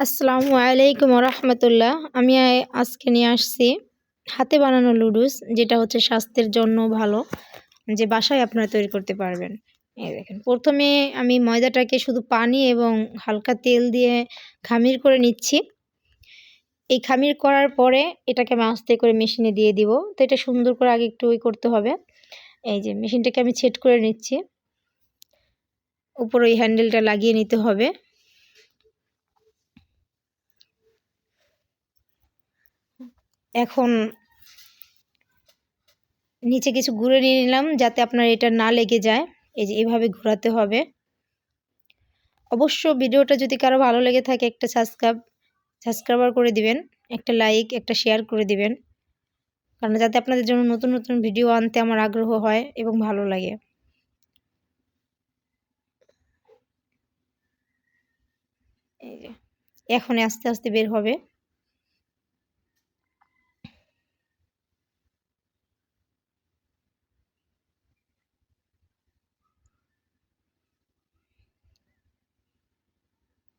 আসসালামু আলাইকুম রহমতুল্লাহ আমি আজকে নিয়ে আসছি হাতে বানানো লুডুস যেটা হচ্ছে স্বাস্থ্যের জন্য ভালো, যে বাসায় আপনারা তৈরি করতে পারবেন। এই দেখেন, প্রথমে আমি ময়দাটাকে শুধু পানি এবং হালকা তেল দিয়ে খামির করে নিচ্ছি। এই খামির করার পরে এটাকে আমি আস্তে করে মেশিনে দিয়ে দিব। তো এটা সুন্দর করে আগে একটু ওই করতে হবে। এই যে, মেশিনটাকে আমি ছেট করে নিচ্ছি। উপর ওই হ্যান্ডেলটা লাগিয়ে নিতে হবে। এখন নিচে কিছু ঘুরে নিয়ে নিলাম যাতে আপনার এটা না লেগে যায়। এই যে এভাবে ঘোরাতে হবে। অবশ্য ভিডিওটা যদি কারও ভালো লেগে থাকে একটা সাবস্ক্রাইব সাবস্ক্রাইবার করে দিবেন, একটা লাইক একটা শেয়ার করে দিবেন। কারণ যাতে আপনাদের জন্য নতুন নতুন ভিডিও আনতে আমার আগ্রহ হয় এবং ভালো লাগে। এখন আস্তে আস্তে বের হবে।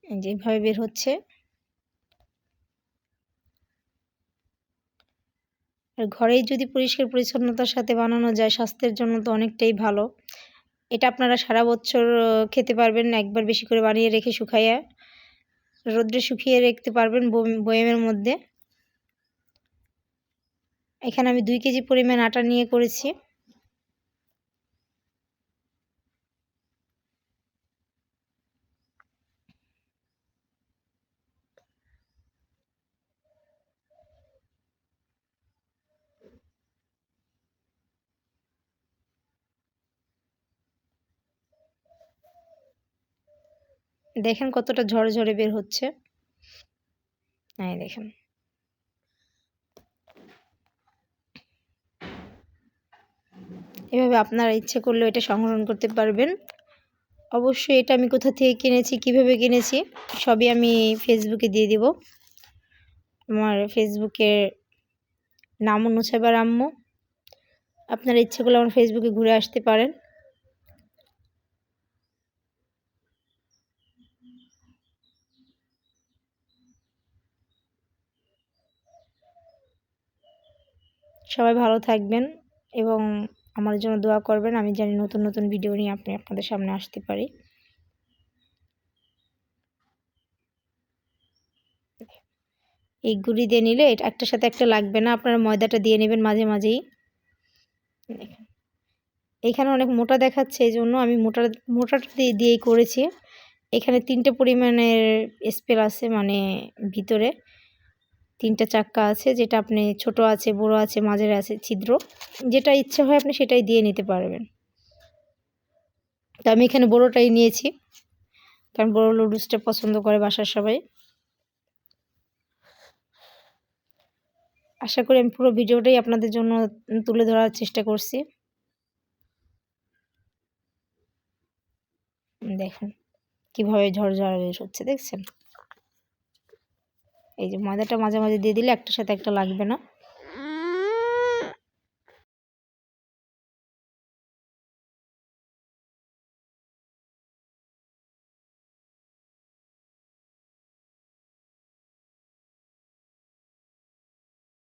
যেভাবে বের হচ্ছে। আর ঘরেই যদি পরিষ্কার পরিচ্ছন্নতার সাথে বানানো যায়, স্বাস্থ্যের জন্য তো অনেকটাই ভালো। এটা আপনারা সারা বছর খেতে পারবেন একবার বেশি করে বানিয়ে রেখে শুকাইয়া রোদ্রে শুকিয়ে রাখতে পারবেন বয়েমের মধ্যে। এখানে আমি দুই কেজি পরিমাণ আটা নিয়ে করেছি। দেখেন কতটা ঝরে বের হচ্ছে। এই দেখেন। এভাবে আপনারা ইচ্ছে করলেও এটা সংগ্রহণ করতে পারবেন। অবশ্যই এটা আমি কোথা থেকে কিনেছি, কীভাবে কিনেছি, সবই আমি ফেসবুকে দিয়ে দিব। আমার ফেসবুকের নাম নুসাইবার আম্মু। আপনারা ইচ্ছে করলে আমার ফেসবুকে ঘুরে আসতে পারেন। সবাই ভালো থাকবেন এবং আমার জন্য দোয়া করবেন। আমি জানি নতুন নতুন ভিডিও নিয়ে আপনি আপনাদের সামনে আসতে পারি। এই গুড়ি দিয়ে নিলে এটা একটার সাথে একটা লাগবে না। আপনারা ময়দাটা দিয়ে নেবেন মাঝে মাঝেই। এখানে অনেক মোটা দেখাচ্ছে, এই জন্য আমি মোটা মোটাটা দিয়ে, দিয়েই করেছি। এখানে তিনটে পরিমাণের স্পেল আছে মানে ভিতরে। তিনটা চাক্কা আছে, যেটা আপনি ছোট আছে, বড় আছে, মাঝের আছে, ছিদ্র। যেটা ইচ্ছে হয় আপনি সেটাই দিয়ে নিতে পারবেন। তো আমি এখানে বড়োটাই নিয়েছি, কারণ বড়ো লুডুসটা পছন্দ করে বাসার সবাই। আশা করি আমি পুরো ভিডিওটাই আপনাদের জন্য তুলে ধরার চেষ্টা করছি। দেখুন, কীভাবে ঝড়ঝড় হচ্ছে, দেখছেন? এই যে ময়দাটা মাঝে মাঝে দিয়ে দিলে একটার সাথে একটা লাগবে না।